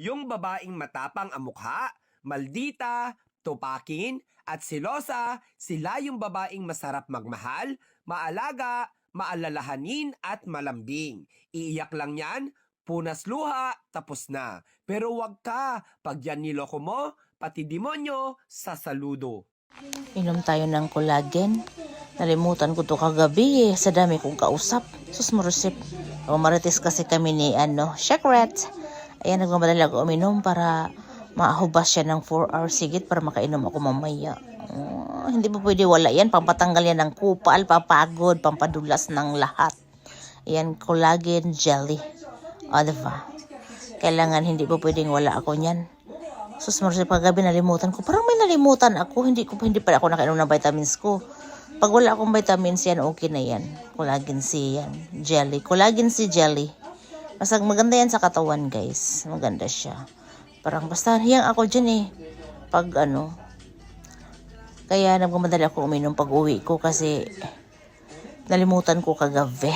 Yung babaeng matapang ang mukha, maldita, tupakin, at silosa, sila yung babaeng masarap magmahal, maalaga, maalalahanin at malambing. Iiyak lang yan, punas luha, tapos na. Pero wag ka, pag yan niloko mo, pati demonyo, sasaludo. Inom tayo ng collagen. Nalimutan ko to kagabi eh. Sa dami kong kausap. Sus marusip. Marites kasi kami ni ano, Shakret. Ayan, nagmamadali ako uminom para maahubas siya ng 4 hours sigit para makainom ako mamaya. Oh, hindi pa pwede wala yan. Pampatanggal yan ng kupal, papagod, pampadulas ng lahat. Ayan, collagen jelly. O, diba? Kailangan hindi pa pwedeng wala ako niyan. Sus, marusip kagabi nalimutan ko. Parang may nalimutan ako. Hindi ko hindi pa ako nakainom ng vitamins ko. Pag wala akong vitamins yan, okay na yan. Collagen C yan. Jelly. Collagen C jelly. Basta maganda yan sa katawan, guys. Maganda siya. Parang basta hiyang ako dyan eh. Pag ano. Kaya nagmamadali ako uminom pag uwi ko kasi nalimutan ko kagabi.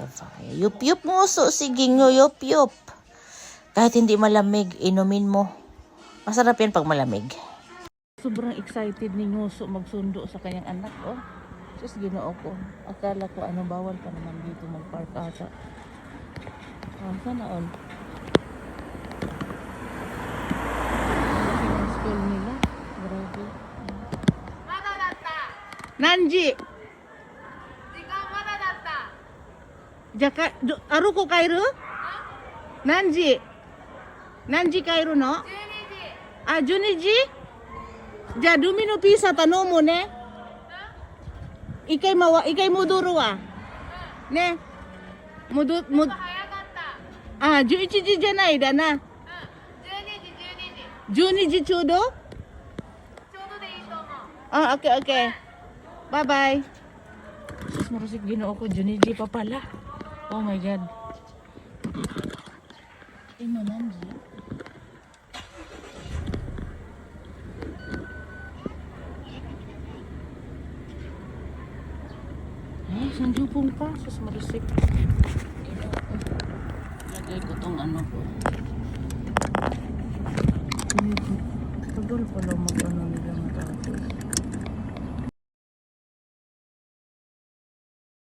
Diba? Yup yup mo so sige nyo yup yup. Kahit hindi malamig, inumin mo. Masarap yan pag malamig. Sobrang excited ni Nguso magsundo sa kanyang anak, oh. Just ginoo ko. Akala ko ano, bawal pa naman dito mag-park ata. Nanji! Jaka, aru ku kairu? Nanji? Nanji kairu no? Ah, Juniji? Jadu minu no pisa tanomu ne? Ikai mawa, ikai muduru wa. Ne? Mudut, mud... mud かった ah, 11時じゃないだな。うん12時12時12時ちょうどちょうどでいいと思う Ah, okay, okay. Bye-bye. Sus, marusik ginoo ko. 12 pa pala. Oh my God. Ino, Nanji. Eh, sandupong pa. Sus, marusik. Ko. Lagay ko tong ano ko. Tagal pala mag ano